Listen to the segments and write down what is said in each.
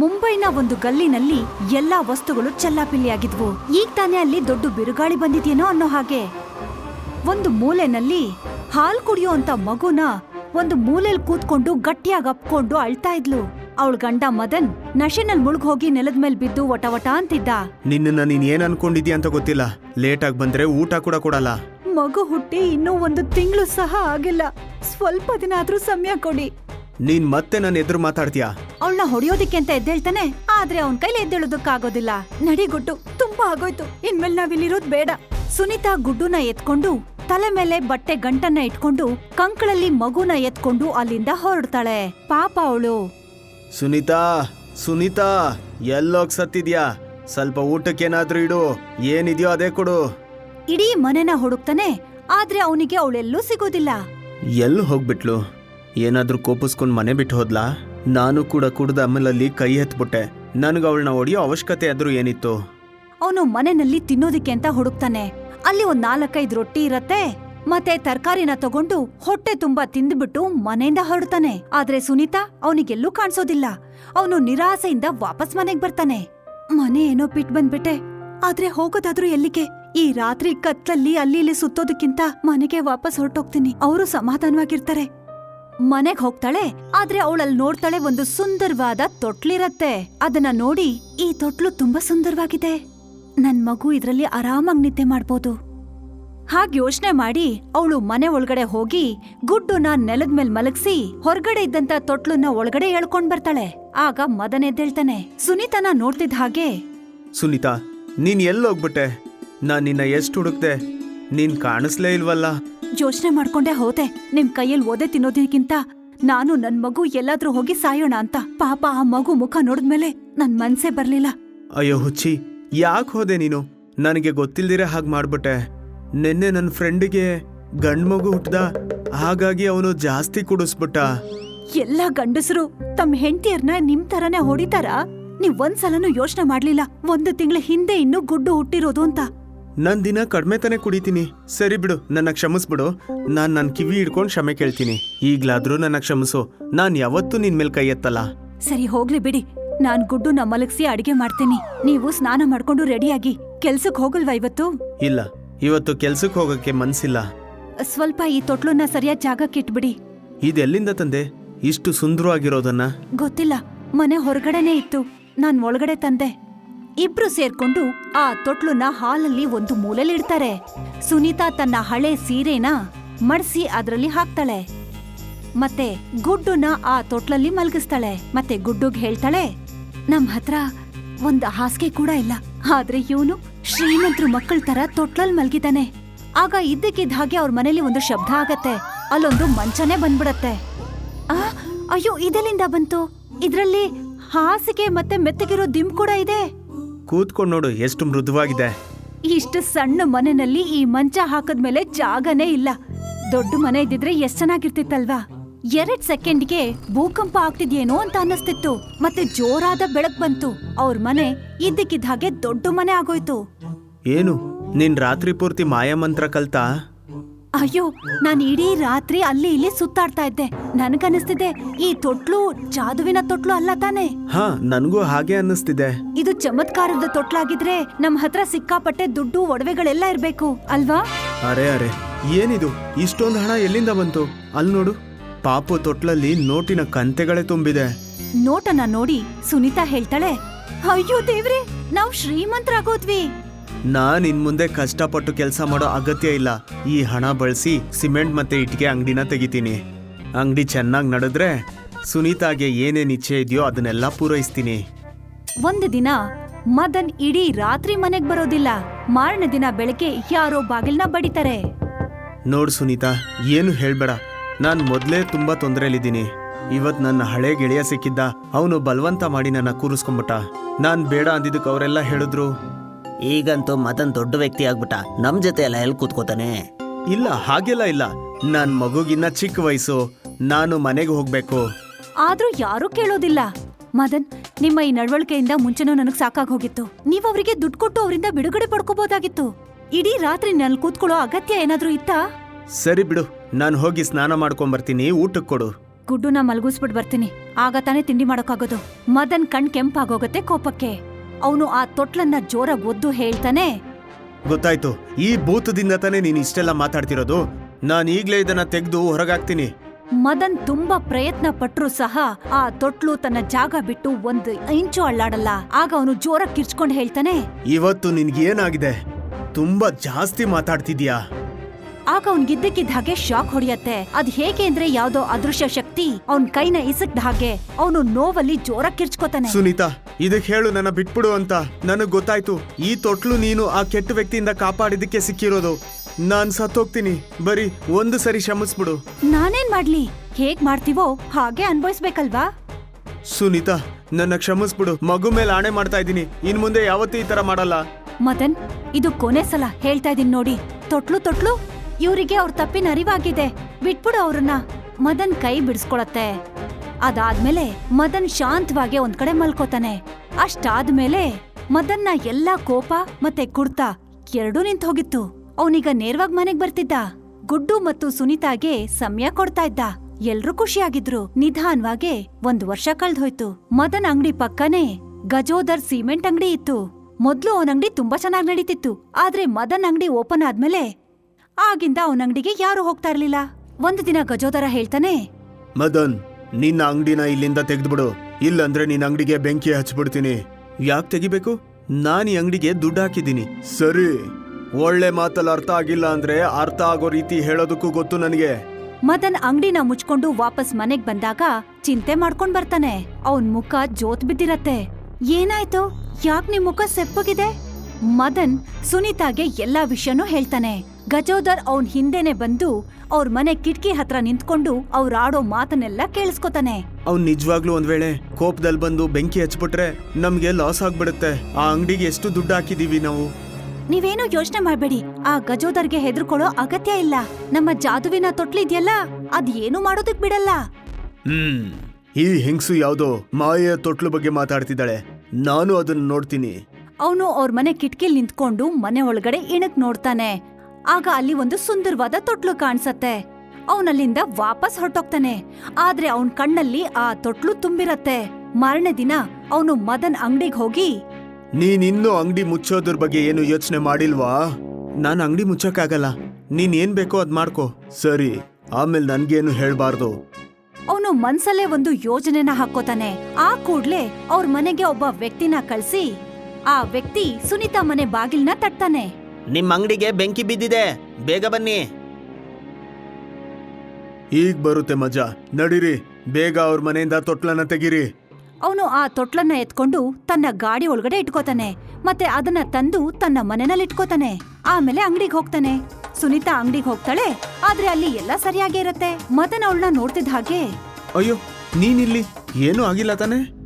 ಮುಂಬೈನ ಒಂದು ಗಲ್ಲಿನಲ್ಲಿ ಎಲ್ಲಾ ವಸ್ತುಗಳು ಚೆಲ್ಲಾಪಿಲ್ಲಿಯಾಗಿದ್ವು. ಈಗ ತಾನೇ ಅಲ್ಲಿ ದೊಡ್ಡ ಬಿರುಗಾಳಿ ಬಂದಿದೆಯೇನೋ ಅನ್ನೋ ಹಾಗೆ. ಒಂದು ಮೂಲೆನಲ್ಲಿ ಹಾಲ್ ಕುಡಿಯೋ ಅಂತ ಮಗುನ ಒಂದು ಮೂಲೆಯಲ್ಲಿ ಕೂತ್ಕೊಂಡು ಗಟ್ಟಿಯಾಗಿ ಅಪ್ಕೊಂಡು ಅಳ್ತಾ ಇದ್ಲು. ಅವಳ ಗಂಡ ಮದನ್ ನಶೆನಲ್ಲಿ ಮುಳುಗ್ ಹೋಗಿ ನೆಲದ ಮೇಲೆ ಬಿದ್ದು ವಟ ವಟ ಅಂತಿದ್ದ. ನಿನ್ನನ್ನ ನೀನ್ ಏನ್ ಅನ್ಕೊಂಡಿದ್ಯಾ ಅಂತ ಗೊತ್ತಿಲ್ಲ. ಲೇಟಾಗಿ ಬಂದ್ರೆ ಊಟ ಕೂಡ ಕೊಡಲ್ಲ. ಮಗು ಹುಟ್ಟಿ ಇನ್ನೂ ಒಂದು ತಿಂಗಳು ಸಹ ಆಗಿಲ್ಲ. ಸ್ವಲ್ಪ ದಿನ ಆದ್ರೂ ಸಮಯ ಕೊಡಿ. ನೀನ್ ಮತ್ತೆ ನನ್ನ ಎದುರು ಮಾತಾಡ್ತೀಯಾ? ಅವಳನ್ನ ಹೊಡೆಯೋದಿಕ್ಕೆ ಅಂತ ಎದ್ದೇಳ್ತಾನೆ ಆದ್ರೆ ಅವನ್ ಕೈಲಿ ಎದ್ದೇಳೋದಕ್ಕಾಗೋದಿಲ್ಲ. ನಡಿ ಗುಡ್ಡು ತುಂಬಾ ಆಗೋಯ್ತು. ಇನ್ಮೇಲೆ ನಾವಿಲ್ಲಿರೋದ್ ಬೇಡ. ಸುನೀತಾ ಗುಡ್ಡುನ ಎತ್ಕೊಂಡು ತಲೆ ಮೇಲೆ ಬಟ್ಟೆ ಗಂಟನ್ನ ಇಟ್ಕೊಂಡು ಕಂಕಳಲ್ಲಿ ಮಗುನ ಎತ್ಕೊಂಡು ಅಲ್ಲಿಂದ ಹೊರಡ್ತಾಳೆ. ಪಾಪ ಅವಳು. ಸುನೀತಾ ಸುನೀತಾ ಎಲ್ಲೋಗ್ ಸತ್ತಿದ್ಯಾ? ಸ್ವಲ್ಪ ಊಟಕ್ಕೇನಾದ್ರೂ ಇಡು ಏನಿದ್ಯೋ ಅದೇ ಕೊಡು. ಇಡೀ ಮನೆನ ಹುಡುಕ್ತಾನೆ ಆದ್ರೆ ಅವನಿಗೆ ಅವಳೆಲ್ಲೂ ಸಿಗೋದಿಲ್ಲ. ಎಲ್ಲಿ ಹೋಗ್ಬಿಟ್ಲು? ಏನಾದ್ರೂ ಕೋಪಿಸ್ಕೊಂಡು ಮನೆ ಬಿಟ್ಟು ಹೋದ್ಲಾ? ನಾನು ಕೂಡ ಕುಡ್ದ ಅಮಲಲ್ಲಿ ಕೈ ಎತ್ಬಿಟ್ಟೆ. ನನ್ಗೆ ಅವಳನ್ನ ಹೊಡಿಯೋ ಅವಶ್ಯಕತೆ ಆದ್ರೂ ಏನಿತ್ತು? ಅವನು ಮನೆಯಲ್ಲಿ ತಿನ್ನೋದಿಕ್ಕೆ ಅಂತ ಹುಡುಕ್ತಾನೆ. ಅಲ್ಲಿ ಒಂದ್ ನಾಲ್ಕೈದು ರೊಟ್ಟಿ ಇರತ್ತೆ. ಮತ್ತೆ ತರಕಾರಿನ ತಗೊಂಡು ಹೊಟ್ಟೆ ತುಂಬಾ ತಿಂದ್ಬಿಟ್ಟು ಮನೆಯಿಂದ ಹೊರಡ್ತಾನೆ. ಆದ್ರೆ ಸುನೀತಾ ಅವನಿಗೆಲ್ಲೂ ಕಾಣಿಸೋದಿಲ್ಲ. ಅವನು ನಿರಾಸೆಯಿಂದ ವಾಪಸ್ ಮನೆಗ್ ಬರ್ತಾನೆ. ಮನೆ ಏನೋ ಪಿಟ್ ಬಂದ್ಬಿಟ್ಟೆ. ಆದ್ರೆ ಹೋಗೋದಾದ್ರೂ ಎಲ್ಲಿಗೆ? ಈ ರಾತ್ರಿ ಕತ್ತಲಲ್ಲಿ ಅಲ್ಲಿ ಇಲ್ಲಿ ಸುತ್ತೋದಕ್ಕಿಂತ ಮನೆಗೆ ವಾಪಸ್ ಹೊರಟೋಗ್ತೀನಿ. ಅವರು ಸಮಾಧಾನವಾಗಿರ್ತಾರೆ. ಮನೆಗ್ ಹೋಗ್ತಾಳೆ, ಆದ್ರೆ ಅವಳಲ್ಲಿ ನೋಡ್ತಾಳೆ ಒಂದು ಸುಂದರವಾದ ತೊಟ್ಲಿರತ್ತೆ. ಅದನ್ನ ನೋಡಿ ಈ ತೊಟ್ಲು ತುಂಬಾ ಸುಂದರವಾಗಿದೆ. ನನ್ ಮಗು ಇದ್ರಲ್ಲಿ ಆರಾಮಾಗಿ ನಿದ್ದೆ ಮಾಡ್ಬೋದು. ಹಾಗೆ ಯೋಚನೆ ಮಾಡಿ ಅವಳು ಮನೆ ಒಳಗಡೆ ಹೋಗಿ ಗುಡ್ಡುನ ನೆಲದ ಮೇಲೆ ಮಲಗಿಸಿ ಹೊರಗಡೆ ಇದ್ದಂತ ತೊಟ್ಲನ್ನ ಒಳಗಡೆ ಎಳ್ಕೊಂಡ್ ಬರ್ತಾಳೆ. ಆಗ ಮದನ್ ಎದ್ದೇಳ್ತಾನೆ. ಸುನೀತನ ನೋಡ್ತಿದ್ದ ಹಾಗೆ, ಸುನೀತಾ, ನೀನ್ ಎಲ್ಲೋಗ್ಬಿಟ್ಟೆ. ನಾನ್ ನಿನ್ನ ಎಷ್ಟು ಹುಡುಕ್ದೆ? ನೀನ್ ಕಾಣಿಸ್ಲೇ ಇಲ್ವಲ್ಲ. ಯೋಚನೆ ಮಾಡ್ಕೊಂಡೆ ಹೋದೆ. ನಿಮ್ ಕೈಯಲ್ಲಿ ಓದೆ ತಿನ್ನೋದಕ್ಕಿಂತ ನಾನು ನನ್ ಮಗು ಎಲ್ಲಾದ್ರೂ ಹೋಗಿ ಸಾಯೋಣ ಅಂತ. ಪಾಪ ಆ ಮಗು ಮುಖ ನೋಡಿದ್ಮೇಲೆ ನನ್ ಮನ್ಸೇ ಬರ್ಲಿಲ್ಲ. ಅಯ್ಯೋ ಹುಚ್ಚಿ ಯಾಕೆ ಹೋದೆ ನೀನು? ನನಗೆ ಗೊತ್ತಿಲ್ದಿರ ಹಾಗೆ ಮಾಡ್ಬಿಟ್ಟೆ. ನಿನ್ನೆ ನನ್ನ ಫ್ರೆಂಡಿಗೆ ಗಂಡ್ ಮಗು ಹುಟ್ಟದ ಹಾಗಾಗಿ ಅವನು ಜಾಸ್ತಿ ಕುಡಿಸ್ಬಿಟ್ಟ. ಎಲ್ಲ ಗಂಡಸರು ತಮ್ಮ ಹೆಂಡತಿಯರ್ನ ನಿಮ್ ತರನೇ ಹೊಡಿತಾರ? ನೀವ್ ಒಂದ್ಸಲನೂ ಯೋಚನೆ ಮಾಡ್ಲಿಲ್ಲ. ಒಂದು ತಿಂಗಳ ಹಿಂದೆ ಇನ್ನು ಗುಡ್ಡು ಹುಟ್ಟಿರೋದು ಅಂತ. ನಾನ್ ದಿನ ಕಡಿಮೆ ತಾನೇ ಕುಡಿತೀನಿ. ಸರಿ ಬಿಡು ನನ್ನ ಕ್ಷಮಿಸ್ಬಿಡು. ನಾನು ನನ್ನ ಕಿವಿ ಹಿಡ್ಕೊಂಡು ಕ್ಷಮೆ ಕೇಳ್ತೀನಿ. ಈಗ್ಲಾದ್ರೂ ನನ್ನ ಕ್ಷಮಿಸು. ನಾನ್ ಯಾವತ್ತೂ ನಿನ್ ಮೇಲೆ ಕೈ ಎತ್ತಲ್ಲ. ಸರಿ ಹೋಗ್ಲಿ ಬಿಡಿ. ನಾನ್ ಗುಡ್ಡುನ ಮಲಗಿಸಿ ಅಡಿಗೆ ಮಾಡ್ತೀನಿ. ನೀವು ಸ್ನಾನ ಮಾಡ್ಕೊಂಡು ರೆಡಿಯಾಗಿ. ಕೆಲ್ಸಕ್ ಹೋಗಲ್ವಾ ಇವತ್ತು? ಇಲ್ಲ ಇವತ್ತು ಕೆಲ್ಸಕ್ಕೆ ಹೋಗಕ್ಕೆ ಮನ್ಸಿಲ್ಲ. ಸ್ವಲ್ಪ ಈ ತೊಟ್ಲನ್ನ ಸರಿಯಾದ ಜಾಗಕ್ಕೆ ಇಟ್ಬಿಡಿ. ಇದೆಲ್ಲಿಂದ ತಂದೆ? ಇಷ್ಟು ಸುಂದರವಾಗಿರೋದನ್ನ? ಗೊತ್ತಿಲ್ಲ ಮನೆ ಹೊರಗಡೆನೆ ಇತ್ತು. ನಾನ್ ಒಳಗಡೆ ತಂದೆ. ಇಬ್ರು ಸೇರ್ಕೊಂಡು ಆ ತೊಟ್ಲುನ ಹಾಲಲ್ಲಿ ಒಂದು ಮೂಲೆಲಿ ಇಡ್ತಾರೆ ಸುನೀತಾ ತನ್ನ ಹಳೆ ಸೀರೆನ ಮಡಿಸಿ ಅದರಲ್ಲಿ ಹಾಕ್ತಾಳೆ. ಮತ್ತೆ ಗುಡ್ಡುನ ಆ ತೊಟ್ಲಲ್ಲಿ ಮಲಗಿಸ್ತಾಳೆ. ಮತ್ತೆ ಗುಡ್ಡುಗ್ ಹೇಳ್ತಾಳೆ, ನಮ್ ಹತ್ರ ಒಂದ್ ಹಾಸಿಗೆ ಕೂಡ ಇಲ್ಲ. ಆದ್ರೆ ಇವನು ಶ್ರೀಮಂತ್ರ ಮಕ್ಕಳ ತರ ತೊಟ್ಲಲ್ ಮಲಗಿದಾನೆ. ಆಗ ಇದ್ದಕ್ಕಿದ್ದ ಹಾಗೆ ಅವ್ರ ಮನೇಲಿ ಒಂದು ಶಬ್ದ ಆಗತ್ತೆ. ಅಲ್ಲೊಂದು ಮಂಚನೇ ಬಂದ್ಬಿಡತ್ತೆ. ಆ, ಅಯ್ಯೋ, ಇದೆಲ್ಲಿಂದ ಬಂತು? ಇದ್ರಲ್ಲಿ ಹಾಸಿಗೆ ಮತ್ತೆ ಮೆತ್ತಗಿರೋ ದಿಂಬ್ ಕೂಡ ಇದೆ. ಕೂತ್ಕೊಂಡು ನೋಡು ಎಷ್ಟು ಮೃದುವಾಗಿದೆ. ಇಷ್ಟು ಸಣ್ಣ ಮನೆನಲ್ಲಿ ಈ ಮಂಚ ಹಾಕದ್ಮೇಲೆ ಜಾಗನೇ ಇಲ್ಲ. ದೊಡ್ಡ ಮನೆ ಇದ್ದಿದ್ರೆ ಎಷ್ಟು ಚೆನ್ನಾಗಿರ್ತಿತ್ತಲ್ವಾ? ಎರಡ್ ಸೆಕೆಂಡ್ಗೆ ಭೂಕಂಪ ಆಗ್ತಿದ್ಯೇನೋ ಅಂತ ಅನ್ನಿಸ್ತಿತ್ತು. ಮತ್ತೆ ಜೋರಾದ ಬೆಳಕ್ ಬಂತು. ಅವ್ರ ಮನೆ ಇದ್ದಕ್ಕಿದ್ದ ಹಾಗೆ ದೊಡ್ಡ ಮನೆ ಆಗೋಯ್ತು. ಏನು ನಿನ್ ರಾತ್ರಿ ಪೂರ್ತಿ ಮಾಯಾಮಂತ್ರ ಕಲ್ತಾ? ಅಯ್ಯೋ ನಾನು ಇಡೀ ರಾತ್ರಿ ಅಲ್ಲಿ ಇಲ್ಲಿ ಸುತ್ತಾಡ್ತಾ ಇದ್ದೆ. ನನಗನ್ನಿಸ್ತಿದೆ ಈ ತೊಟ್ಲು ಜಾದುವಿನ ತೊಟ್ಲು ಅಲ್ಲ ತಾನೆ? ಹಾ ನನಗೂ ಹಾಗೆ ಅನ್ನಿಸ್ತಿದೆ. ಇದು ಚಮತ್ಕಾರದ ತೊಟ್ಲಾಗಿದ್ರೆ ನಮ್ ಹತ್ರ ಸಿಕ್ಕಾಪಟ್ಟೆ ದುಡ್ಡು ಒಡವೆಗಳೆಲ್ಲ ಇರ್ಬೇಕು ಅಲ್ವಾ? ಅರೆ ಅರೆ ಏನಿದು? ಇಷ್ಟೊಂದು ಹಣ ಎಲ್ಲಿಂದ ಬಂತು? ಅಲ್ಲಿ ನೋಡು. ಪಾಪು ತೊಟ್ಲಲ್ಲಿ ನೋಟಿನ ಕಂತೆಗಳೇ ತುಂಬಿದೆ. ನೋಟನ ನೋಡಿ ಸುನೀತಾ ಹೇಳ್ತಾಳೆ ಅಯ್ಯೋ ದೇವ್ರಿ ನಾವ್ ಶ್ರೀಮಂತರಾಗೋದ್ವಿ. ನಾನ್ ಇನ್ ಮುಂದೆ ಕಷ್ಟಪಟ್ಟು ಕೆಲಸ ಮಾಡೋ ಅಗತ್ಯ ಇಲ್ಲ. ಈ ಹಣ ಬಳಸಿ ಸಿಮೆಂಟ್ ಮತ್ತೆ ಇಟ್ಟಿಗೆ ಅಂಗಡಿನ ತೆಗಿತೀನಿ. ಅಂಗಡಿ ಚೆನ್ನಾಗಿ ನಡೆದ್ರೆ ಸುನೀತಾಗೆ ಏನೇನ್ ಇಚ್ಛೆ ಇದೆಯೋ ಅದನ್ನೆಲ್ಲ ಪೂರೈಸ್ತೀನಿ. ಒಂದು ದಿನ ಮದನ್ ಇಡೀ ರಾತ್ರಿ ಮನೆಗ್ ಬರೋದಿಲ್ಲ. ಮಾರನೇ ದಿನ ಬೆಳಗ್ಗೆ ಯಾರೋ ಬಾಗಿಲ್ನ ಬಡಿತಾರೆ. ನೋಡು ಸುನೀತಾ ಏನು ಹೇಳ್ಬೇಡ. ನಾನ್ ಮೊದ್ಲೇ ತುಂಬಾ ತೊಂದರೆಯಲ್ಲಿದ್ದೀನಿ. ಇವತ್ ನನ್ನ ಹಳೆ ಗೆಳೆಯ ಸಿಕ್ಕಿದ್ದ ಅವನು ಬಲವಂತ ಮಾಡಿ ನನ್ನ ಕೂರಿಸ್ಕೊಂಬಿಟ್ಟ. ನಾನ್ ಬೇಡ ಅಂದಿದ್ದಕ್ಕೆ ಅವರೆಲ್ಲ ಹೇಳಿದ್ರು. ಈಗಂತೂ ಮದನ್ ದೊಡ್ಡ ವ್ಯಕ್ತಿ ಆಗ್ಬಿಟ್ಟ. ನಮ್ ಜೊತೆ ಎಲ್ಲ ಎಲ್ಲಿ ಕೂತ್ಕೋತಾನೆ? ಇಲ್ಲ ಹಾಗೆಲ್ಲ ಇಲ್ಲ. ನನ್ ಮಗುಗಿನ್ನ ಚಿಕ್ಕ ವಯಸ್ಸು. ನಾನು ಮನೆಗೆ ಹೋಗ್ಬೇಕು. ಆದ್ರೂ ಯಾರೂ ಕೇಳೋದಿಲ್ಲ. ಮದನ್ ನಿಮ್ಮ ಈ ನಡವಳಿಕೆಯಿಂದ ಮುಂಚೆನೂ ನನಗ್ ಸಾಕಾಗ್ ಹೋಗಿತ್ತು ನೀವ್ ಅವರಿಗೆ ದುಡ್ಡು ಕೊಟ್ಟು ಅವರಿಂದ ಬಿಡುಗಡೆ ಪಡ್ಕೋಬಹುದಾಗಿತ್ತು ಇಡೀ ರಾತ್ರಿ ನಲ್ಲಿ ಕೂತ್ಕೊಳ್ಳೋ ಅಗತ್ಯ ಏನಾದ್ರೂ ಇತ್ತಾ? ಸರಿ ಬಿಡು ನಾನು ಹೋಗಿ ಸ್ನಾನ ಮಾಡ್ಕೊಂಬರ್ತೀನಿ ಊಟಕ್ಕೆ ಕೊಡು. ಗುಡ್ಡುನ ಮಲ್ಗಿಸ್ಬಿಟ್ ಬರ್ತೀನಿ. ಆಗ ತಾನೇ ತಿಂಡಿ ಮಾಡೋಕ್ಕಾಗೋದು. ಮದನ್ ಕಣ್ ಕೆಂಪಾಗೋಗತ್ತೆ ಕೋಪಕ್ಕೆ. ಅವನು ಆ ತೊಟ್ಲನ್ನ ಜೋರಾಗಿ ಒದ್ದು ಹೇಳ್ತಾನೆ. ಗೊತ್ತಾಯ್ತು. ಈ ಭೂತದಿಂದ ತಾನೇ ನೀನ್ ಇಷ್ಟೆಲ್ಲ ಮಾತಾಡ್ತಿರೋದು? ನಾನು ಈಗ್ಲೇ ಇದನ್ನ ತೆಗೆದು ಹೊರಗಾಕ್ತೀನಿ. ಮದನ್ ತುಂಬಾ ಪ್ರಯತ್ನ ಪಟ್ಟರು ಸಹ ಆ ತೊಟ್ಲು ತನ್ನ ಜಾಗ ಬಿಟ್ಟು ಒಂದು ಇಂಚು ಅಳ್ಳಾಡಲ್ಲ ಆಗ ಅವನು ಜೋರಾಗಿ ಕಿರ್ಚ್ಕೊಂಡು ಹೇಳ್ತಾನೆ. ಇವತ್ತು ನಿನ್ಗೇನಾಗಿದೆ? ತುಂಬಾ ಜಾಸ್ತಿ ಮಾತಾಡ್ತಿದ್ಯಾ? ಆಗ ಅವ್ನ್ಗಿದ್ದಕ್ಕಿದ್ದ ಹಾಗೆ ಶಾಕ್ ಹೊಡೆಯತ್ತೆ. ಅದ್ ಹೇಗೆ ಅಂದ್ರೆ ಯಾವ್ದೋ ಅದೃಶ್ಯ ಶಕ್ತಿ. ಅವ್ನ್ ಕೈನ ಇಸಕ್ದ ಹಾಗೆ. ಅವನು ನೋವಲ್ಲಿ ಜೋರ ಕಿರ್ಚ್ಕೋತಾನೆ. ಸುನೀತಾ ಇದಕ್ ಹೇಳು ನನ್ನ ಬಿಟ್ಬಿಡು ಅಂತ. ನನಗ್ ಗೊತ್ತಾಯ್ತು. ಈ ತೊಟ್ಲು ನೀನು ಆ ಕೆಟ್ಟ ವ್ಯಕ್ತಿಯಿಂದ ಕಾಪಾಡಿದಕ್ಕೆ ಸಿಕ್ಕಿರೋದು. ನಾನ್ ಸತ್ತೋಗ್ತೀನಿ. ಬರೀ ಒಂದು ಸರಿ ಕ್ಷಮಿಸ್ಬಿಡು. ನಾನೇನ್ ಮಾಡ್ಲಿ? ಹೇಗ್ ಮಾಡ್ತೀವೋ ಹಾಗೆ ಅನ್ಭವಿಸ್ಬೇಕಲ್ವಾ? ಸುನೀತಾ ನನ್ನ ಕ್ಷಮಿಸ್ಬಿಡು. ಮಗು ಮೇಲೆ ಆಣೆ ಮಾಡ್ತಾ ಇದ್ದೀನಿ. ಇನ್ ಮುಂದೆ ಯಾವತ್ತೂ ಈ ತರ ಮಾಡಲ್ಲ. ಮದನ್ ಇದು ಕೊನೆ ಸಲ ಹೇಳ್ತಾ ಇದೀನಿ ನೋಡಿ. ತೊಟ್ಲು ತೊಟ್ಲು? ಇವರಿಗೆ ಅವ್ರ ತಪ್ಪಿನ ಅರಿವಾಗಿದೆ. ಬಿಟ್ಬಿಡು ಅವ್ರನ್ನ. ಮದನ್ ಕೈ ಬಿಡಿಸ್ಕೊಳತ್ತೆ. ಅದಾದ್ಮೇಲೆ ಮದನ್ ಶಾಂತವಾಗಿ ಒಂದ್ ಕಡೆ ಮಲ್ಕೋತಾನೆ. ಅಷ್ಟಾದ್ಮೇಲೆ ಮದನ್ನ ಎಲ್ಲಾ ಕೋಪ ಮತ್ತೆ ಕುರ್ತಾ ಎರಡೂ ನಿಂತ್ ಹೋಗಿತ್ತು. ಅವನೀಗ ನೇರವಾಗಿ ಮನೆಗ್ ಬರ್ತಿದ್ದ. ಗುಡ್ಡು ಮತ್ತು ಸುನೀತಾಗೆ ಸಮಯ ಕೊಡ್ತಾ ಇದ್ದ. ಎಲ್ರೂ ಖುಷಿಯಾಗಿದ್ರು. ನಿಧಾನವಾಗಿ ಒಂದ್ ವರ್ಷ ಕಳ್ದೋಯ್ತು ಮದನ್ ಅಂಗಡಿ ಪಕ್ಕನೇ ಗಜೋದರ್ ಸಿಮೆಂಟ್ ಅಂಗಡಿ ಇತ್ತು. ಮೊದ್ಲು ಅವನ ಅಂಗಡಿ ತುಂಬಾ ಚೆನ್ನಾಗಿ ನಡೀತಿತ್ತು. ಆದ್ರೆ ಮದನ್ ಅಂಗಡಿ ಓಪನ್ ಆದ್ಮೇಲೆ ಆಗಿಂದ ಅವನ ಅಂಗಡಿಗೆ ಯಾರು ಹೋಗ್ತಾ ಇರ್ಲಿಲ್ಲ. ಒಂದು ದಿನ ಗಜೋದರ ಹೇಳ್ತಾನೆ ಮದನ್ ನಿನ್ನ ಅಂಗಡಿನ ಇಲ್ಲಿಂದ ತೆಗೆದ್ಬಿಡು. ಇಲ್ಲಂದ್ರೆ ನಿನ್ನ ಅಂಗಡಿಗೆ ಬೆಂಕಿ ಹಚ್ಬಿಡ್ತೀನಿ ಯಾಕೆ ತೆಗಿಬೇಕು? ನಾನು ಈ ಅಂಗಡಿಗೆ ದುಡ್ಡು ಹಾಕಿದ್ದೀನಿ. ಸರಿ. ಒಳ್ಳೆ ಮಾತಲ್ಲಿ ಅರ್ಥ ಆಗಿಲ್ಲ ಅಂದ್ರೆ ಅರ್ಥ ಆಗೋ ರೀತಿ ಹೇಳೋದಕ್ಕೂ ಗೊತ್ತು ನನಗೆ. ಮದನ್ ಅಂಗಡಿನ ಮುಚ್ಕೊಂಡು ವಾಪಸ್ ಮನೆಗ್ ಬಂದಾಗ ಚಿಂತೆ ಮಾಡ್ಕೊಂಡ್ ಬರ್ತಾನೆ. ಅವನ್ ಮುಖ ಜೋತ್ ಬಿದ್ದಿರತ್ತೆ. ಏನಾಯ್ತು? ಯಾಕ್ ನಿಮ್ ಮುಖ ಸೆಪ್ಪಗಿದೆ? ಮದನ್ ಸುನೀತಾಗೆ ಎಲ್ಲಾ ವಿಷಯನೂ ಹೇಳ್ತಾನೆ. ಗಜೋದರ್ ಅವನ್ ಹಿಂದೆನೆ ಬಂದು ಅವ್ರ ಮನೆ ಕಿಟಕಿ ಹತ್ರ ನಿಂತ್ಕೊಂಡು ಅವ್ರ ಆಡೋ ಮಾತನ್ನೆಲ್ಲ ಕೇಳಿಸ್ಕೊತಾನೆ. ಅವ್ನ್ ನಿಜವಾಗ್ಲೂ ಒಂದ್ ವೇಳೆ ಕೋಪದಲ್ಲಿ ಬಂದು ಬೆಂಕಿ ಹಚ್ಬಿಟ್ರೆ ನಮ್ಗೆ ಲಾಸ್ ಆಗ್ಬಿಡುತ್ತೆ. ಆ ಅಂಗಡಿಗೆ ಎಷ್ಟು ದುಡ್ಡು ಹಾಕಿದೀವಿ ನಾವು? ನೀವೇನು ಯೋಚನೆ ಮಾಡ್ಬೇಡಿ. ಆ ಗಜೋದರ್ಗೆ ಹೆದರ್ಕೊಳ್ಳೋ ಅಗತ್ಯ ಇಲ್ಲ. ನಮ್ಮ ಜಾದುವಿನ ತೊಟ್ಲಿದ್ಯಲ್ಲ ಅದ್ ಏನು ಮಾಡೋದಕ್ ಬಿಡಲ್ಲ. ಹ್ಮ್ ಈ ಹೆಂಗ್ಸು ಯಾವ್ದೋ ಮಾಯೆಯ ತೊಟ್ಲು ಬಗ್ಗೆ ಮಾತಾಡ್ತಿದ್ದಾಳೆ. ನಾನು ಅದನ್ನ ನೋಡ್ತೀನಿ. ಅವನು ಅವ್ರ ಮನೆ ಕಿಟಕಿಲ್ ನಿಂತ್ಕೊಂಡು ಮನೆ ಒಳಗಡೆ ಇಣಕ್ ನೋಡ್ತಾನೆ. ಆಗ ಅಲ್ಲಿ ಒಂದು ಸುಂದರವಾದ ತೊಟ್ಲು ಕಾಣಿಸತ್ತೆ. ಅವನಲ್ಲಿಂದ ವಾಪಸ್ ಹೊರಟೋಗ್ತಾನೆ. ಆದ್ರೆ ಅವನ್ ಕಣ್ಣಲ್ಲಿ ಆ ತೊಟ್ಲು ತುಂಬಿರತ್ತೆ. ಮಾರನೇ ದಿನ ಅವನು ಮದನ್ ಅಂಗಡಿಗೆ ಹೋಗಿ ನೀನ್ ಇನ್ನೂ ಅಂಗಡಿ ಮುಚ್ಚೋದ್ರ ಬಗ್ಗೆ ಏನು ಯೋಚನೆ ಮಾಡಿಲ್ವಾ? ನಾನು ಅಂಗಡಿ ಮುಚ್ಚಕ್ಕಾಗಲ್ಲ. ನೀನ್ ಏನ್ ಬೇಕೋ ಅದ್ ಮಾಡ್ಕೋ. ಸರಿ ಆಮೇಲೆ ನನ್ಗೇನು ಹೇಳ್ಬಾರ್ದು. ಅವನು ಮನ್ಸಲ್ಲೇ ಒಂದು ಯೋಜನೆನ ಹಾಕೋತಾನೆ ಆ ಕೂಡ್ಲೆ ಅವ್ರ ಮನೆಗೆ ಒಬ್ಬ ವ್ಯಕ್ತಿನ ಕಳ್ಸಿ ಆ ವ್ಯಕ್ತಿ ಸುನೀತಾ ಮನೆ ಬಾಗಿಲ್ನ ತಟ್ತಾನೆ. ನಿಮ್ಮ ಅಂಗಡಿಗೆ ಬೆಂಕಿ ಬಿದ್ದಿದೆ. ಬೇಗ ಬನ್ನಿ. ಈಗ ಬರುತ್ತೆ ಮಜಾ. ನಡೀರಿ. ಬೇಗ ಅವ್ರ ಮನೆಯಿಂದ ತೊಟ್ಲನ್ನ ತೆಗೀರಿ. ಅವನು ಆ ತೊಟ್ಲನ್ನ ಎತ್ಕೊಂಡು ತನ್ನ ಗಾಡಿ ಒಳಗಡೆ ಇಟ್ಕೋತಾನೆ. ಮತ್ತೆ ಅದನ್ನ ತಂದು ತನ್ನ ಮನೆನಲ್ಲಿ ಇಟ್ಕೋತಾನೆ. ಆಮೇಲೆ ಅಂಗಡಿಗೆ ಹೋಗ್ತಾನೆ. ಸುನೀತಾ ಅಂಗಡಿಗೆ ಹೋಗ್ತಾಳೆ. ಆದ್ರೆ ಅಲ್ಲಿ ಎಲ್ಲ ಸರಿಯಾಗೇ ಇರತ್ತೆ. ಮದನ್ ಅವಳನ್ನ ನೋಡ್ತಿದ್ದ ಹಾಗೆ. ಅಯ್ಯೋ ನೀನಿಲ್ಲಿ? ಏನೂ ಆಗಿಲ್ಲ ತಾನೆ?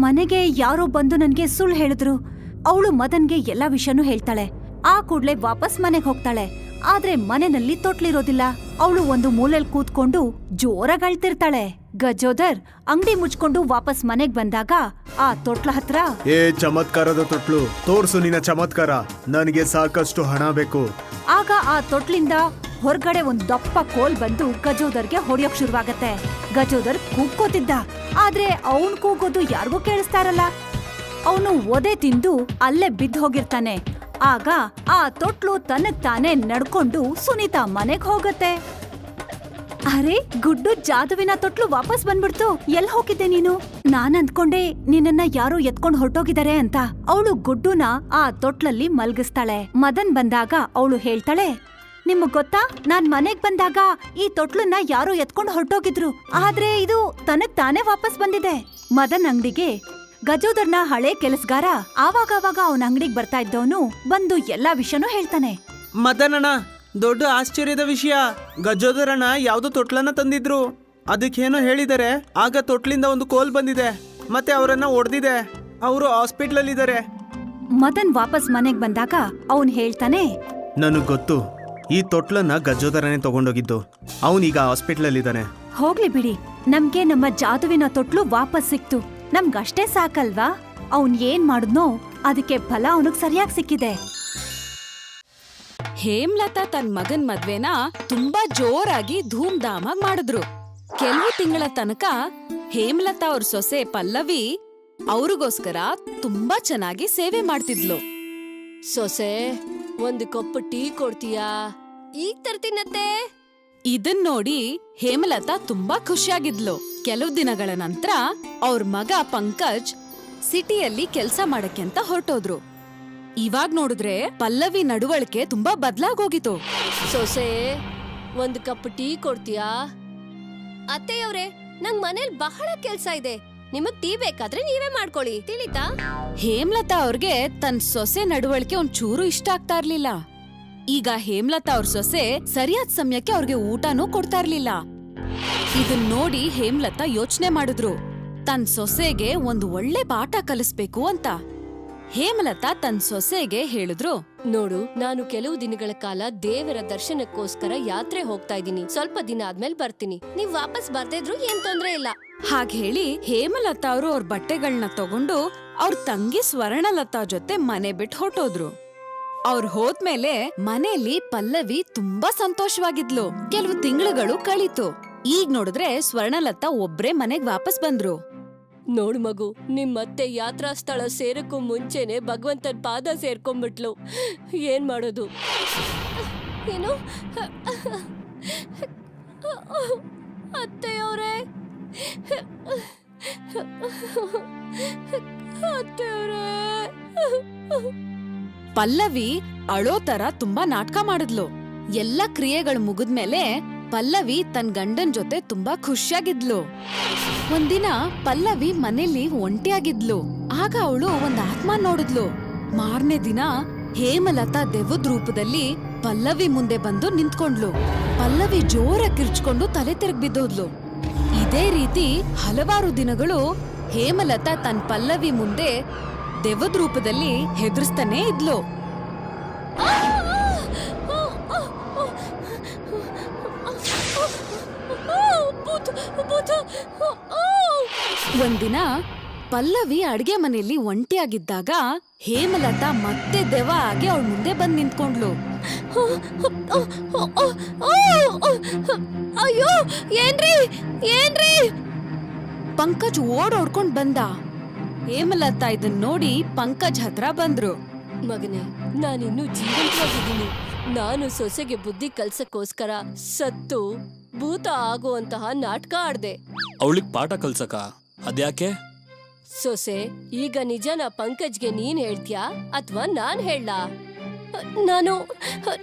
ಮನೆಗೆ ಯಾರೋ ಬಂದು ನನ್ಗೆ ಸುಳ್ಳು ಹೇಳಿದ್ರು. ಅವಳು ಮದನ್ಗೆ ಎಲ್ಲ ವಿಷಯನೂ ಹೇಳ್ತಾಳೆ. ಆ ಕೂಡ್ಲೆ ವಾಪಸ್ ಮನೆಗ್ ಹೋಗ್ತಾಳೆ. ಆದ್ರೆ ಮನೆಯಲ್ಲಿ ತೊಟ್ಲಿರೋದಿಲ್ಲ. ಅವಳು ಒಂದು ಮೂಲೆಲ್ ಕೂತ್ಕೊಂಡು ಜೋರ ಅಳ್ತಿರ್ತಾಳೆ ಗಜೋದರ್ ಅಂಗಡಿ ಮುಚ್ಕೊಂಡು ವಾಪಸ್ ಮನೆಗ್ ಬಂದಾಗ ಆ ತೊಟ್ಲ ಹತ್ರ ಏ ಚಮತ್ಕಾರದ ತೊಟ್ಲು ತೋರ್ಸು ನಿನ್ನ ಚಮತ್ಕಾರ. ನನಗೆ ಸಾಕಷ್ಟು ಹಣ ಬೇಕು. ಆಗ ಆ ತೊಟ್ಲಿಂದ ಹೊರಗಡೆ ಒಂದ್ ದಪ್ಪ ಕೋಲ್ ಬಂದು ಗಜೋದರ್ಗೆ ಹೊಡೆಯೋಕ್ ಶುರುವಾಗತ್ತೆ. ಗಜೋದರ್ ಕೂಗ್ಕೋತಿದ್ದ. ಆದ್ರೆ ಅವನ್ ಕೂಗೋದು ಯಾರಿಗೂ ಕೇಳಿಸ್ತಾ ಇರಲ್ಲ. ಅವನು ಒದೆ ತಿಂದು ಅಲ್ಲೇ ಬಿದ್ದು ಹೋಗಿರ್ತಾನೆ. ಆಗ ಆ ತೊಟ್ಲು ತನಗ್ ತಾನೇ ನಡ್ಕೊಂಡು ಸುನೀತಾ ಮನೆಗ್ ಹೋಗತ್ತೆ. ಅರೆ, ಗುಡ್ಡು ಜಾದುವಿನ ತೊಟ್ಲು ವಾಪಸ್ ಬಂದ್ಬಿಡ್ತು. ಎಲ್ ಹೋಗಿದ್ದೆ ನೀನು? ನಾನ್ ಅಂದ್ಕೊಂಡೆ ನಿನ್ನನ್ನ ಯಾರೋ ಎತ್ಕೊಂಡ್ ಹೊರಟೋಗಿದ್ದಾರೆ ಅಂತ. ಅವಳು ಗುಡ್ಡುನ ಆ ತೊಟ್ಲಲ್ಲಿ ಮಲ್ಗಿಸ್ತಾಳೆ. ಮದನ್ ಬಂದಾಗ ಅವಳು ಹೇಳ್ತಾಳೆ, ನಿಮಗ್ ಗೊತ್ತಾ? ನಾನ್ ಮನೆಗ್ ಬಂದಾಗ ಈ ತೊಟ್ಲನ್ನ ಯಾರೋ ಎತ್ಕೊಂಡು ಹೊರಟೋಗಿದ್ರು. ಆದ್ರೆ ಇದು ತನಗ್ ತಾನೇ ವಾಪಸ್ ಬಂದಿದೆ. ಮದನ್ ಅಂಗಡಿಗೆ ಗಜೋದರ್ನ ಹಳೆ ಕೆಲಸಗಾರ ಆವಾಗವಾಗ ಅವನ ಅಂಗಡಿಗೆ ಬರ್ತಾ ಇದ್ದವನು ಬಂದು ಎಲ್ಲಾ ವಿಷಯನೂ ಹೇಳ್ತಾನೆ. ಮದನಣ್ಣ ದೊಡ್ಡ ಆಶ್ಚರ್ಯದ ವಿಷಯ. ಗಜೋದರಣ್ಣ ಯಾವ್ದೋ ತೊಟ್ಲನ್ನ ತಂದಿದ್ರು. ಅದಕ್ಕೇನೋ ಹೇಳಿದ್ದಾರೆ ಆಗ ತೊಟ್ಲಿಂದ ಒಂದು ಕೋಲ್ ಬಂದಿದೆ. ಮತ್ತೆ ಅವರನ್ನ ಒಡೆದಿದೆ. ಅವರು ಹಾಸ್ಪಿಟ್ಲಲ್ಲಿ ಇದ್ದಾರೆ ಮದನ್ ವಾಪಸ್ ಮನೆಗ್ ಬಂದಾಗ ಅವನ್ ಹೇಳ್ತಾನೆ ನನಗ್ ಗೊತ್ತು. ಈ ತೊಟ್ಲನ್ನ ಗಜೋದರನೇ ತಗೊಂಡೋಗಿದ್ದು. ಅವನೀಗ ಹಾಸ್ಪಿಟ್ಲಲ್ಲಿ ಇದ್ದಾನೆ ಹೋಗ್ಲಿ ಬಿಡಿ. ನಮ್ಗೆ ನಮ್ಮ ಜಾದುವಿನ ತೊಟ್ಲು ವಾಪಸ್ ಸಿಕ್ತು. ನಮ್ಗಷ್ಟೇ ಸಾಕಲ್ವಾ? ಅವನ್ ಏನ್ ಮಾಡಿದ್ನೋ ಅದಕ್ಕೆ ಫಲ ಅವನಿಗೆ ಸರಿಯಾಗಿ ಸಿಕ್ಕಿದೆ. ಹೇಮ್ಲತಾ ತನ್ ಮಗನ್ ಮದ್ವೆನ ತುಂಬಾ ಜೋರಾಗಿ ಧೂಮ್ ಧಾಮಾಗ್ ಮಾಡಿದ್ರು. ಕೆಲವು ತಿಂಗಳ ತನಕ ಹೇಮ್ಲತಾ ಅವ್ರ ಸೊಸೆ ಪಲ್ಲವಿ ಅವ್ರಿಗೋಸ್ಕರ ತುಂಬಾ ಚೆನ್ನಾಗಿ ಸೇವೆ ಮಾಡ್ತಿದ್ಲು. ಸೊಸೆ ಒಂದು ಕಪ್ ಟೀ ಕೊಡ್ತೀಯಾ? ಈಗ ತರ್ತೀನತ್ತೆ ಇದನ್ ನೋಡಿ ಹೇಮಲತಾ ತುಂಬಾ ಖುಷಿಯಾಗಿದ್ಲು. ಕೆಲವು ದಿನಗಳ ನಂತರ ಅವ್ರ ಮಗ ಪಂಕಜ್ ಸಿಟಿಯಲ್ಲಿ ಕೆಲಸ ಮಾಡಕ್ಕೆ ಅಂತ ಹೊರಟೋದ್ರು. ಇವಾಗ್ ನೋಡಿದ್ರೆ ಪಲ್ಲವಿ ನಡವಳಿಕೆ ತುಂಬಾ ಬದ್ಲಾಗೋಗಿತ್ತು. ಸೊಸೆ ಒಂದು ಕಪ್ ಟೀ ಕೊಡ್ತೀಯಾ? ಅತ್ತೆಯವ್ರೆ ನಂಗ್ ಮನೇಲಿ ಬಹಳ ಕೆಲ್ಸ ಇದೆ. ನಿಮಗ್ ಟೀ ಬೇಕಾದ್ರೆ ನೀವೇ ಮಾಡ್ಕೊಳ್ಳಿ. ತಿಳಿತಾ? ಹೇಮಲತಾ ಅವ್ರಿಗೆ ತನ್ ಸೊಸೆ ನಡವಳಿಕೆ ಚೂರು ಇಷ್ಟ ಆಗ್ತಾ ಇರ್ಲಿಲ್ಲ. ಈಗ ಹೇಮ್ಲತಾ ಅವ್ರ ಸೊಸೆ ಸರಿಯಾದ ಸಮಯಕ್ಕೆ ಅವ್ರಿಗೆ ಊಟನೂ ಕೊಡ್ತಾ ಇರ್ಲಿಲ್ಲ ಇದನ್ ನೋಡಿ ಹೇಮ್ಲತಾ ಯೋಚನೆ ಮಾಡಿದ್ರು. ತನ್ ಸೊಸೆಗೆ ಒಂದು ಒಳ್ಳೆ ಪಾಠ ಕಲಿಸ್ಬೇಕು ಅಂತ. ಹೇಮಲತಾ ತನ್ ಸೊಸೆಗೆ ಹೇಳಿದ್ರು ನೋಡು ನಾನು ಕೆಲವು ದಿನಗಳ ಕಾಲ ದೇವರ ದರ್ಶನಕ್ಕೋಸ್ಕರ ಯಾತ್ರೆ ಹೋಗ್ತಾ ಇದ್ದೀನಿ. ಸ್ವಲ್ಪ ದಿನ ಆದ್ಮೇಲೆ ಬರ್ತೀನಿ. ನೀವ್ ವಾಪಸ್ ಬರ್ದೇ ಇದ್ರು ಏನ್ ತೊಂದ್ರೆ ಇಲ್ಲ. ಹಾಗೆ ಹೇಳಿ ಹೇಮಲತಾ ಅವರು ಅವ್ರ ಬಟ್ಟೆಗಳನ್ನ ತಗೊಂಡು ಅವ್ರ ತಂಗಿ ಸ್ವರ್ಣಲತಾ ಜೊತೆ ಮನೆ ಬಿಟ್ಟು ಹೊರಟೋದ್ರು. ಅವ್ರು ಹೋದ್ಮೇಲೆ ಮನೆಯಲ್ಲಿ ಪಲ್ಲವಿ ತುಂಬಾ ಸಂತೋಷವಾಗಿದ್ಲು. ಕೆಲವು ತಿಂಗಳುಗಳು ಕಳೀತು. ಈಗ ನೋಡಿದ್ರೆ ಸ್ವರ್ಣಲತಾ ಒಬ್ರೇ ಮನೆಗ್ ವಾಪಸ್ ಬಂದ್ರು. ನೋಡು ಮಗು ನಿಮ್ಮತ್ತೆ ಯಾತ್ರಾ ಸ್ಥಳ ಸೇರಕ್ಕೂ ಮುಂಚೆನೆ ಭಗವಂತನ ಪಾದ ಸೇರ್ಕೊಂಡ್ಬಿಟ್ಲು ಏನ್ ಮಾಡೋದು? ಏನು? ಅತ್ತೆಯವರೇ? ಅತ್ತೆಯವ್ರೆ? ಪಲ್ಲವಿ ಅಳೋ ತರ ತುಂಬಾ ನಾಟಕ ಮಾಡಿದ್ಲು. ಎಲ್ಲ ಕ್ರಿಯೆಗಳು ಮುಗಿದ್ಮೇಲೆ ಪಲ್ಲವಿ ತನ್ ಗಂಡನ್ ಜೊತೆ ತುಂಬಾ ಖುಷಿಯಾಗಿದ್ಲು. ಒಂದಿನ ಪಲ್ಲವಿ ಮನೇಲಿ ಒಂಟಿಯಾಗಿದ್ಲು. ಆಗ ಅವಳು ಒಂದ್ ಆತ್ಮ ನೋಡಿದ್ಲು. ಮಾರನೇ ದಿನ ಹೇಮಲತಾ ದೆವ್ವದ ರೂಪದಲ್ಲಿ ಪಲ್ಲವಿ ಮುಂದೆ ಬಂದು ನಿಂತ್ಕೊಂಡ್ಲು. ಪಲ್ಲವಿ ಜೋರ ಕಿರ್ಚ್ಕೊಂಡು ತಲೆ ತಿರುಗ್ ಬಿದ್ದೋದ್ಲು. ಇದೇ ರೀತಿ ಹಲವಾರು ದಿನಗಳು ಹೇಮಲತಾ ತನ್ ಪಲ್ಲವಿ ಮುಂದೆ ದೆವ್ವದ್ ರೂಪದಲ್ಲಿ ಹೆದರ್ಸ್ತಾನೆ ಇದ್ಲು. ಒಂದಿನ ಪಲ್ಲವಿ ಅಡ್ಗೆ ಮನೆಯಲ್ಲಿ ಒಂಟಿಯಾಗಿದ್ದಾಗ ಹೇಮಲತಾ ಮತ್ತೆ ದೆವ್ವ ಆಗಿ ಅವಳ ಮುಂದೆ ಬಂದ್ ನಿಂತ್ಕೊಂಡ್ಲು. ಅಯ್ಯೋ, ಏನ್ರಿ ಏನ್ರಿ? ಪಂಕಜ್ ಓಡೋಡ್ಕೊಂಡ್ ಬಂದ. ಹೇಮಲತಾ ಇದನ್ ನೋಡಿ ಪಂಕಜ್ ಹತ್ರ ಬಂದ್ರು. ಮಗನೇ ನಾನಿನ್ನೂ ಜೀವಂತವಾಗಿದ್ದೀನಿ. ನಾನು ಸೊಸೆಗೆ ಬುದ್ಧಿ ಕಲ್ಸಕ್ಕೋಸ್ಕರ ಸತ್ತು ಭೂತ ಆಗುವಂತಹ ನಾಟಕ ಆಡ್ದೆ. ಅವಳಿಗೆ ಪಾಠ ಕಲ್ಸಕ? ಅದ್ಯಾಕೆ? ಸೊಸೆ ಈಗ ನಿಜನ ಪಂಕಜ್ಗೆ ನೀನ್ ಹೇಳ್ತ್ಯಾ ಅಥವಾ ನಾನ್ ಹೇಳ? ನಾನು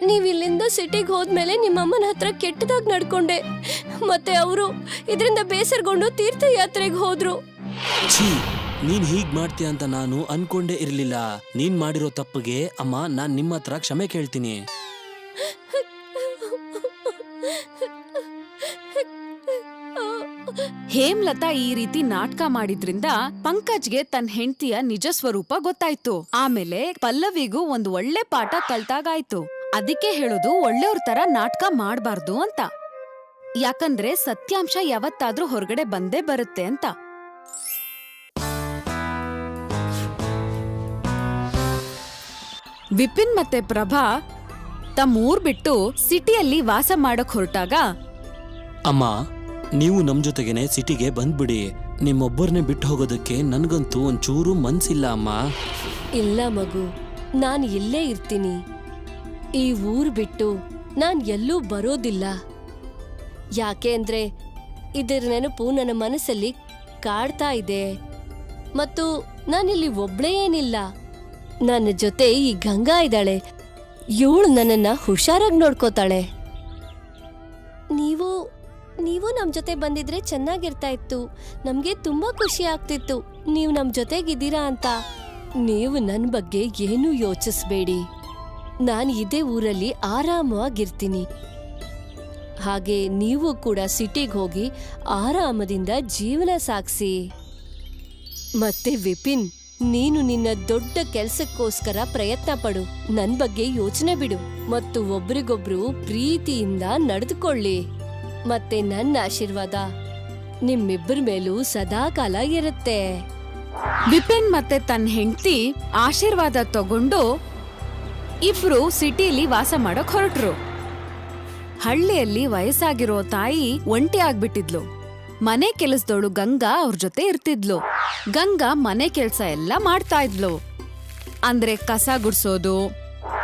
ನೀವ್ ಇಲ್ಲಿಂದ ಸಿಟಿಗೆ ಹೋದ್ಮೇಲೆ ನಿಮ್ಮಮ್ಮನ ಹತ್ರ ಕೆಟ್ಟದಾಗಿ ನಡ್ಕೊಂಡೆ. ಮತ್ತೆ ಅವರು ಇದರಿಂದ ಬೇಸರಗೊಂಡು ತೀರ್ಥಯಾತ್ರೆಗೆ ಹೋದ್ರು. ಛೀ ನೀನ್ ಹೀಗ್ ಮಾಡ್ತೀಯ ಅಂತ ನಾನು ಅನ್ಕೊಂಡೇ ಇರ್ಲಿಲ್ಲ. ನೀನ್ ಮಾಡಿರೋ ತಪ್ಪಿಗೆ ಅಮ್ಮ, ನಾನ್ ನಿಮ್ಮ ಹತ್ರ ಕ್ಷಮೆ ಕೇಳ್ತೀನಿ. ಹೇಮ್ಲತಾ ಈ ರೀತಿ ನಾಟಕ ಮಾಡಿದ್ರಿಂದ ಪಂಕಜ್ಗೆ ತನ್ನ ಹೆಂಡತಿಯ ನಿಜ ಸ್ವರೂಪ ಗೊತ್ತಾಯ್ತು. ಆಮೇಲೆ ಪಲ್ಲವಿಗೂ ಒಂದು ಒಳ್ಳೆ ಪಾಠ ಕಲ್ತಾಗಾಯ್ತು. ಅದಕ್ಕೆ ಹೇಳೋದು ಒಳ್ಳೆಯವ್ರ ತರ ನಾಟಕ ಮಾಡಬಾರ್ದು ಅಂತ. ಯಾಕಂದ್ರೆ ಸತ್ಯಾಂಶ ಯಾವತ್ತಾದ್ರೂ ಹೊರಗಡೆ ಬಂದೇ ಬರುತ್ತೆ ಅಂತ. ವಿಪಿನ್ ಮತ್ತೆ ಪ್ರಭಾ ತಮ್ಮ ಊರ್ ಬಿಟ್ಟು ಸಿಟಿಯಲ್ಲಿ ವಾಸ ಮಾಡಕ್ ಹೊರಟಾಗ ಅಮ್ಮ ನೀವು ನಮ್ ಜೊತೆಗೇನೆ ಸಿಟಿಗೆ ಬಂದ್ಬಿಡಿ. ನಿಮ್ಮೊಬ್ಬರನ್ನೇ ಬಿಟ್ಟು ಹೋಗೋದಕ್ಕೆ ನನ್ಗಂತೂ ಒಂಚೂರು ಮನ್ಸಿಲ್ಲ ಅಮ್ಮ. ಇಲ್ಲ ಮಗು ನಾನ್ ಇಲ್ಲೇ ಇರ್ತೀನಿ. ಈ ಊರ್ ಬಿಟ್ಟು ನಾನ್ ಎಲ್ಲೂ ಬರೋದಿಲ್ಲ. ಯಾಕೆ ಅಂದ್ರೆ ಇದರ ನೆನಪು ನನ್ನ ಮನಸ್ಸಲ್ಲಿ ಕಾಡ್ತಾ ಇದೆ. ಮತ್ತು ನಾನಿಲ್ಲಿ ಒಬ್ಳೇ ಏನಿಲ್ಲ. ನನ್ನ ಜೊತೆ ಈ ಗಂಗಾ ಇದ್ದಾಳೆ. ಇವಳು ನನ್ನನ್ನ ಹುಷಾರಾಗಿ ನೋಡ್ಕೋತಾಳೆ. ನೀವು ನೀವು ನಮ್ಮ ಜೊತೆ ಬಂದಿದ್ರೆ ಚೆನ್ನಾಗಿರ್ತಾ ಇತ್ತು. ನಮಗೆ ತುಂಬಾ ಖುಷಿ ಆಗ್ತಿತ್ತು. ನೀವು ನಮ್ಮ ಜೊತೆಗಿದ್ದೀರಾ ಅಂತ. ನೀವು ನನ್ನ ಬಗ್ಗೆ ಏನೂ ಯೋಚಿಸ್ಬೇಡಿ. ನಾನು ಇದೇ ಊರಲ್ಲಿ ಆರಾಮವಾಗಿರ್ತೀನಿ. ಹಾಗೆ ನೀವು ಕೂಡ ಸಿಟಿಗೆ ಹೋಗಿ ಆರಾಮದಿಂದ ಜೀವನ ಸಾಗಿಸಿ. ಮತ್ತೆ ವಿಪಿನ್ ನೀನು ನಿನ್ನ ದೊಡ್ಡ ಕೆಲ್ಸಕ್ಕೋಸ್ಕರ ಪ್ರಯತ್ನ ಪಡು. ನನ್ ಬಗ್ಗೆ ಯೋಚನೆ ಬಿಡು. ಮತ್ತು ಒಬ್ರಿಗೊಬ್ರು ಪ್ರೀತಿಯಿಂದ ನಡೆದುಕೊಳ್ಳಿ. ಮತ್ತೆ ನನ್ನ ಆಶೀರ್ವಾದ ನಿಮ್ಮಿಬ್ಬರ ಮೇಲೂ ಸದಾ ಕಾಲ ಇರುತ್ತೆ. ವಿಪಿನ್ ಮತ್ತೆ ತನ್ನ ಹೆಂಡತಿ ಆಶೀರ್ವಾದ ತಗೊಂಡು ಇಬ್ರು ಸಿಟಿಲಿ ವಾಸ ಮಾಡಕ್ ಹೊರಟ್ರು. ಹಳ್ಳಿಯಲ್ಲಿ ವಯಸ್ಸಾಗಿರೋ ತಾಯಿ ಒಂಟಿ ಆಗ್ಬಿಟ್ಟಿದ್ಲು. ಮನೆ ಕೆಲಸದೋಳು ಗಂಗಾ ಅವ್ರ ಜೊತೆ ಇರ್ತಿದ್ಲು. ಗಂಗಾ ಮನೆ ಕೆಲ್ಸ ಎಲ್ಲ ಮಾಡ್ತಾ ಇದ್ಲು. ಅಂದ್ರೆ ಕಸ ಗುಡ್ಸೋದು,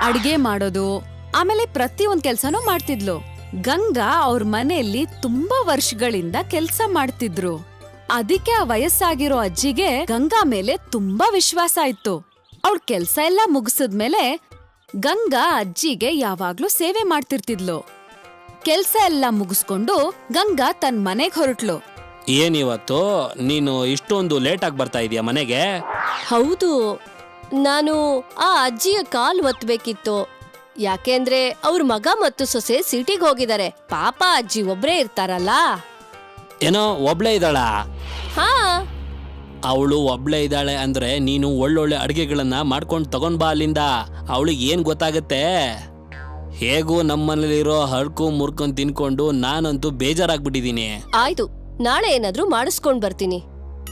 ಅಡ್ಗೆ ಮಾಡೋದು, ಆಮೇಲೆ ಪ್ರತಿ ಒಂದ್ ಕೆಲ್ಸನೂ ಮಾಡ್ತಿದ್ಲು. ಗಂಗಾ ಅವ್ರ ಮನೆಯಲ್ಲಿ ತುಂಬಾ ವರ್ಷಗಳಿಂದ ಕೆಲ್ಸ ಮಾಡ್ತಿದ್ರು. ಅದಕ್ಕೆ ಆ ವಯಸ್ಸಾಗಿರೋ ಅಜ್ಜಿಗೆ ಗಂಗಾ ಮೇಲೆ ತುಂಬಾ ವಿಶ್ವಾಸ ಇತ್ತು. ಅವ್ಳ್ ಕೆಲ್ಸ ಎಲ್ಲ ಮುಗಿಸಿದ್ಮೇಲೆ ಗಂಗಾ ಅಜ್ಜಿಗೆ ಯಾವಾಗ್ಲೂ ಸೇವೆ ಮಾಡ್ತಿರ್ತಿದ್ಲು. ಕೆಲ್ಸ ಎಲ್ಲ ಮುಗಿಸ್ಕೊಂಡು ಗಂಗಾ ತನ್ ಮನೆಗ್ ಹೊರಟ್ಲು. ಏನಿವತ್ತು ನೀನು ಇಷ್ಟೊಂದು ಲೇಟ್ ಆಗಿ ಬರ್ತಾ ಇದೀಯ ಮನೆಗೆ? ಹೌದು. ನಾನು ಆ ಅಜ್ಜಿಯ ಕಾಲ್ ಒತ್ತಬೇಕಿತ್ತು ಯಾಕೆಂದ್ರೆ ಅವ್ರ ಮಗ ಮತ್ತು ಸೊಸೆ ಸಿಟಿಗೆ ಹೋಗಿದ್ದಾರೆ. ಪಾಪ ಅಜ್ಜಿ ಒಬ್ರೇ ಇರ್ತಾರಲ್ಲ. ಏನೋ ಒಬ್ಳೆ ಇದ್ದಾಳ? ಹಾ. ಅವಳು ಒಬ್ಳೆ ಇದ್ದಾಳೆ ಅಂದ್ರೆ ನೀನು ಒಳ್ಳೊಳ್ಳೆ ಅಡುಗೆಗಳನ್ನ ಮಾಡ್ಕೊಂಡು ತಗೊಂಡ್ ಬಾ ಅಲ್ಲಿಂದ. ಅವಳಿಗೆ ಏನ್ ಗೊತ್ತಾಗತ್ತೆ? ಹೇಗೂ ನಮ್ಮನೇಲಿರೋ ಹರ್ಕು ಮುರ್ಕೊಂಡು ತಿನ್ಕೊಂಡು ನಾನಂತೂ ಬೇಜಾರಾಗ್ಬಿಟ್ಟಿದೀನಿ ಆಯ್ತು. ನಾಳೆ ಏನಾದ್ರೂ ಮಾಡಿಸ್ಕೊಂಡ್ ಬರ್ತೀನಿ.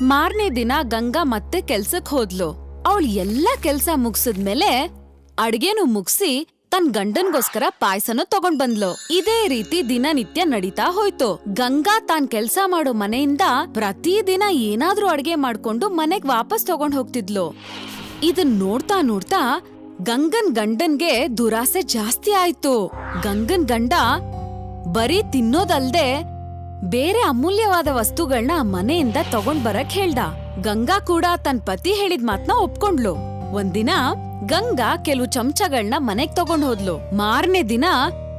ಮಾರನೇ ದಿನ ಗಂಗಾ ಮತ್ತೆ ಕೆಲ್ಸಕ್ ಹೋದ್ಲು. ಅವಳು ಎಲ್ಲ ಕೆಲ್ಸ ಮುಗ್ಸಿದ್ಮೇಲೆ ಅಡ್ಗೆನೂ ಮುಗ್ಸಿ ತನ್ ಗಂಡನ್ಗೋಸ್ಕರ ಪಾಯ್ಸನ ತಗೊಂಡ್ ಬಂದ್ಲು. ಇದೇ ರೀತಿ ದಿನನಿತ್ಯ ನಡೀತಾ ಹೋಯ್ತು. ಗಂಗಾ ತಾನ್ ಕೆಲ್ಸ ಮಾಡೋ ಮನೆಯಿಂದ ಪ್ರತಿದಿನ ಏನಾದ್ರೂ ಅಡ್ಗೆ ಮಾಡ್ಕೊಂಡು ಮನೆಗ್ ವಾಪಸ್ ತಗೊಂಡ್ ಹೋಗ್ತಿದ್ಲು. ಇದನ್ ನೋಡ್ತಾ ನೋಡ್ತಾ ಗಂಗನ್ ಗಂಡನ್ಗೆ ದುರಾಸೆ ಜಾಸ್ತಿ ಆಯ್ತು. ಗಂಗನ್ ಗಂಡ ಬರೀ ತಿನ್ನೋದಲ್ದೆ ಬೇರೆ ಅಮೂಲ್ಯವಾದ ವಸ್ತುಗಳನ್ನ ಮನೆಯಿಂದ ತಗೊಂಡ್ ಬರಕ್ ಹೇಳ್ದ. ಗಂಗಾ ಕೂಡ ತನ್ ಪತಿ ಹೇಳಿದ ಮಾತ್ನ ಒಪ್ಕೊಂಡ್ಲು. ಒಂದಿನ ಗಂಗಾ ಕೆಲವು ಚಮಚಗಳನ್ನ ಮನೆಗ್ ತಗೊಂಡ್ ಹೋದ್ಲು. ಮಾರನೇ ದಿನ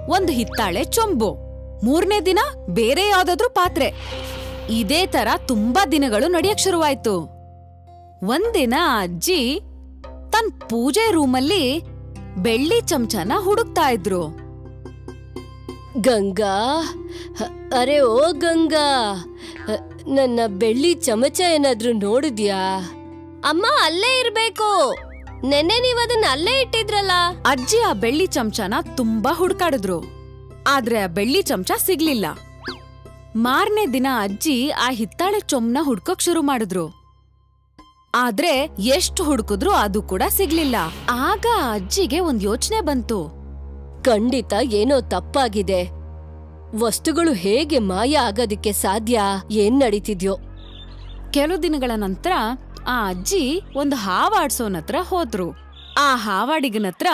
ಒಂದ್ ಹಿತ್ತಾಳೆ ಚೊಂಬು. ಮೂರನೇ ದಿನ ಬೇರೆ ಯಾವ್ದಾದ್ರೂ ಪಾತ್ರೆ. ಇದೇ ತರ ತುಂಬಾ ದಿನಗಳು ನಡೆಯಕ್ ಶುರುವಾಯ್ತು. ಒಂದಿನ ಅಜ್ಜಿ ತನ್ ಪೂಜೆ ರೂಮಲ್ಲಿ ಬೆಳ್ಳಿ ಚಮಚನ ಹುಡುಕ್ತಾ ಇದ್ರು. ಗಂಗಾ? ಅರೆ ಓ ಗಂಗಾ, ನನ್ನ ಬೆಳ್ಳಿ ಚಮಚ ಏನಾದ್ರೂ ನೋಡಿದ್ಯಾ? ಅಮ್ಮ, ಅಲ್ಲೇ ಇರ್ಬೇಕು. ನೆನ್ನೆ ನೀವ್ ಅದನ್ನ ಅಲ್ಲೇ ಇಟ್ಟಿದ್ರಲ್ಲ? ಅಜ್ಜಿ ಆ ಬೆಳ್ಳಿ ಚಮಚನ ತುಂಬಾ ಹುಡ್ಕಾಡಿದ್ರು. ಆದ್ರೆ ಆ ಬೆಳ್ಳಿ ಚಮಚ ಸಿಗ್ಲಿಲ್ಲ. ಮಾರನೇ ದಿನ ಅಜ್ಜಿ ಆ ಹಿತ್ತಾಳೆ ಚೊಮ್ನ ಹುಡ್ಕೋಕ್ ಶುರು ಮಾಡಿದ್ರು. ಆದ್ರೆ ಎಷ್ಟು ಹುಡುಕಿದ್ರು ಅದು ಕೂಡ ಸಿಗ್ಲಿಲ್ಲ. ಆಗ ಅಜ್ಜಿಗೆ ಒಂದ್ ಯೋಚನೆ ಬಂತು. ಖಂಡಿತ ಏನೋ ತಪ್ಪಾಗಿದೆ. ವಸ್ತುಗಳು ಹೇಗೆ ಮಾಯ ಆಗೋದಿಕ್ಕೆ ಸಾಧ್ಯ? ಏನ್ ನಡೀತಿದ್ಯೋ? ಕೆಲವು ದಿನಗಳ ನಂತರ ಆ ಅಜ್ಜಿ ಒಂದು ಹಾವಾಡ್ಸೋನ್ ಹತ್ರ ಹೋದ್ರು. ಆ ಹಾವಾಡಿಗನ ಹತ್ರ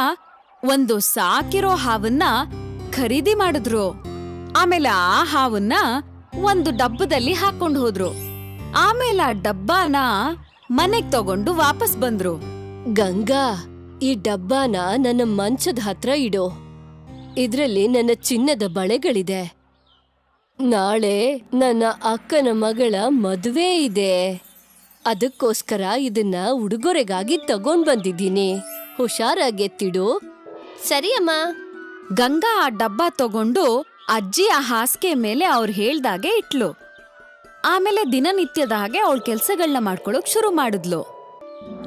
ಒಂದು ಸಾಕಿರೋ ಹಾವನ್ನ ಖರೀದಿ ಮಾಡಿದ್ರು. ಆಮೇಲೆ ಆ ಹಾವನ್ನ ಒಂದು ಡಬ್ಬದಲ್ಲಿ ಹಾಕೊಂಡು ಹೋದ್ರು. ಆಮೇಲೆ ಆ ಡಬ್ಬಾನ ಮನೆಗ್ ತಗೊಂಡು ವಾಪಸ್ ಬಂದ್ರು. ಗಂಗಾ ಈ ಡಬ್ಬಾನ ನನ್ನ ಮಂಚದ ಹತ್ರ ಇಡು. ಇದ್ರಲ್ಲಿ ನನ್ನ ಚಿನ್ನದ ಬಳೆಗಳಿದೆ. ನಾಳೆ ನನ್ನ ಅಕ್ಕನ ಮಗಳ ಮದುವೆ ಇದೆ. ಅದಕ್ಕೋಸ್ಕರ ಇದನ್ನ ಉಡುಗೊರೆಗಾಗಿ ತಗೊಂಡ್ ಬಂದಿದ್ದೀನಿ. ಹುಷಾರಾಗೆತ್ತಿಡು ಸರಿ ಅಮ್ಮ. ಗಂಗಾ ಆ ಡಬ್ಬ ತಗೊಂಡು ಅಜ್ಜಿ ಆ ಹಾಸಿಗೆ ಮೇಲೆ ಅವ್ರು ಹೇಳ್ದಾಗೆ ಇಟ್ಲು. ಆಮೇಲೆ ದಿನನಿತ್ಯದ ಹಾಗೆ ಅವಳ ಕೆಲ್ಸಗಳನ್ನ ಮಾಡ್ಕೊಳಕ್ ಶುರು ಮಾಡಿದ್ಲು.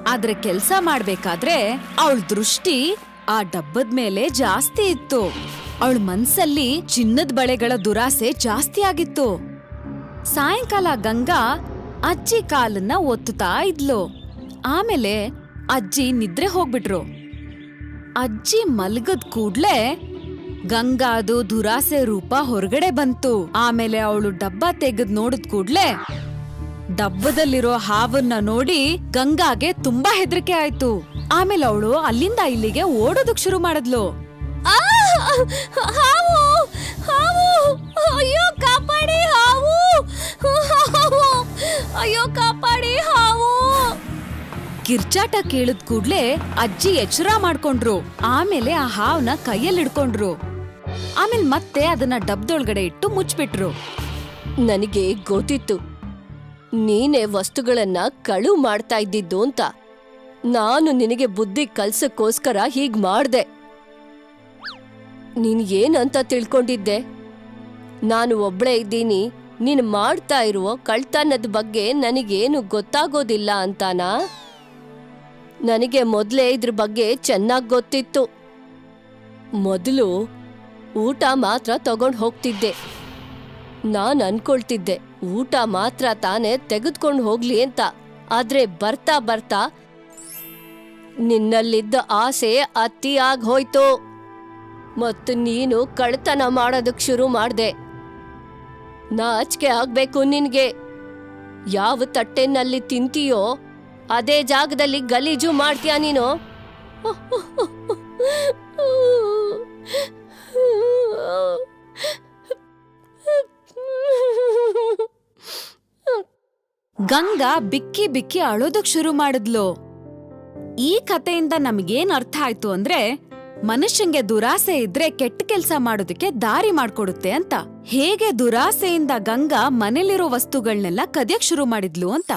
ಆದ್ರೆ ಕೆಲ್ಸ ಮಾಡ್ಬೇಕಾದ್ರೆ ಅವಳ ದೃಷ್ಟಿ ಆ ಡಬ್ಬದ ಮೇಲೆ ಜಾಸ್ತಿ ಇತ್ತು. ಅವಳ ಮನ್ಸಲ್ಲಿ ಚಿನ್ನದ ಬಳೆಗಳ ದುರಾಸೆ ಜಾಸ್ತಿ ಆಗಿತ್ತು. ಸಾಯಂಕಾಲ ಗಂಗಾ ಅಜ್ಜಿ ಕಾಲನ್ನ ಒತ್ತುತ್ತಾ ಇದ್ಲು. ಆಮೇಲೆ ಅಜ್ಜಿ ನಿದ್ರೆ ಹೋಗ್ಬಿಟ್ರು. ಅಜ್ಜಿ ಮಲ್ಗದ್ ಕೂಡ್ಲೆ ಗಂಗಾದು ದುರಾಸೆ ರೂಪ ಹೊರಗಡೆ ಬಂತು. ಆಮೇಲೆ ಅವಳು ಡಬ್ಬ ತೆಗೆದ್ ನೋಡಿದ್ ಕೂಡ್ಲೆ ಡಬ್ಬದಲ್ಲಿರೋ ಹಾವನ್ನ ನೋಡಿ ಗಂಗಾಗೆ ತುಂಬಾ ಹೆದರಿಕೆ ಆಯ್ತು. ಆಮೇಲೆ ಅವಳು ಅಲ್ಲಿಂದ ಇಲ್ಲಿಗೆ ಓಡೋದಕ್ಕೆ ಶುರು ಮಾಡಿದ್ಲು. ಅಯ್ಯೋ ಕಾಪಾಡಿ ಹಾವು ಹಾವು ಅಯ್ಯೋ ಕಾಪಾಡಿ ಹಾವು. ಕಿರ್ಚಾಟ ಕೇಳಿದ ಕೂಡ್ಲೆ ಅಜ್ಜಿ ಎಚ್ಚರ ಮಾಡ್ಕೊಂಡ್ರು. ಆಮೇಲೆ ಆ ಹಾವ್ನ ಕೈಯಲ್ಲಿ ಹಿಡ್ಕೊಂಡ್ರು. ಆಮೇಲೆ ಮತ್ತೆ ಅದನ್ನ ಡಬ್ದೊಳಗಡೆ ಇಟ್ಟು ಮುಚ್ಚಿಬಿಟ್ರು. ನನಗೆ ಗೊತ್ತಿತ್ತು. ನೀನೇ ವಸ್ತುಗಳನ್ನ ಕಳು ಮಾಡ್ತಾ ಇದ್ದಿದ್ದು ಅಂತ. ನಾನು ನಿನಗೆ ಬುದ್ಧಿ ಕಲ್ಸಕ್ಕೋಸ್ಕರ ಹೀಗ್ ಮಾಡ್ದೆ. ನೀನ್ ಏನಂತ ತಿಳ್ಕೊಂಡಿದ್ದೆ? ನಾನು ಒಬ್ಳೇ ಇದ್ದೀನಿ, ನೀನ್ ಮಾಡ್ತಾ ಇರುವ ಕಳ್ತನದ ಬಗ್ಗೆ ನನಗೇನು ಗೊತ್ತಾಗೋದಿಲ್ಲ ಅಂತಾನಾ? ನನಗೆ ಮೊದ್ಲೇ ಇದ್ರ ಬಗ್ಗೆ ಚೆನ್ನಾಗ್ ಗೊತ್ತಿತ್ತು. ಮೊದಲು ಊಟ ಮಾತ್ರ ತಗೊಂಡ್ ಹೋಗ್ತಿದ್ದೆ. ನಾನ್ ಅನ್ಕೊಳ್ತಿದ್ದೆ, ಊಟ ಮಾತ್ರ ತಾನೇ ತೆಗೆದ್ಕೊಂಡು ಹೋಗ್ಲಿ ಅಂತ. ಆದ್ರೆ ಬರ್ತಾ ಬರ್ತಾ ನಿನ್ನಲ್ಲಿದ್ದ ಆಸೆ ಅತಿ ಆಗ್ ಹೋಯ್ತು ಮತ್ತು ನೀನು ಕಳ್ತನ ಮಾಡೋದಕ್ಕೆ ಶುರು ಮಾಡ್ದೆ. ನಾಚಿಕೆ ಆಗ್ಬೇಕು ನಿನ್ಗೆ. ಯಾವ ತಟ್ಟೆನಲ್ಲಿ ತಿಂತೀಯೋ ಅದೇ ಜಾಗದಲ್ಲಿ ಗಲೀಜು ಮಾಡ್ತೀಯ ನೀನು? ಗಂಗಾ ಬಿಕ್ಕಿ ಬಿಕ್ಕಿ ಅಳೋದಕ್ ಶುರು ಮಾಡಿದ್ಲು. ಈ ಕಥೆಯಿಂದ ನಮಗೇನ್ ಅರ್ಥ ಆಯ್ತು ಅಂದ್ರೆ, ಮನುಷ್ಯಂಗೆ ದುರಾಸೆ ಇದ್ರೆ ಕೆಟ್ಟ ಕೆಲ್ಸ ಮಾಡೋದಕ್ಕೆ ದಾರಿ ಮಾಡ್ಕೊಡುತ್ತೆ ಅಂತ. ಹೇಗೆ ದುರಾಸೆಯಿಂದ ಗಂಗಾ ಮನೇಲಿರೋ ವಸ್ತುಗಳನ್ನೆಲ್ಲ ಕದಿಯಕ್ ಶುರು ಮಾಡಿದ್ಲು ಅಂತ.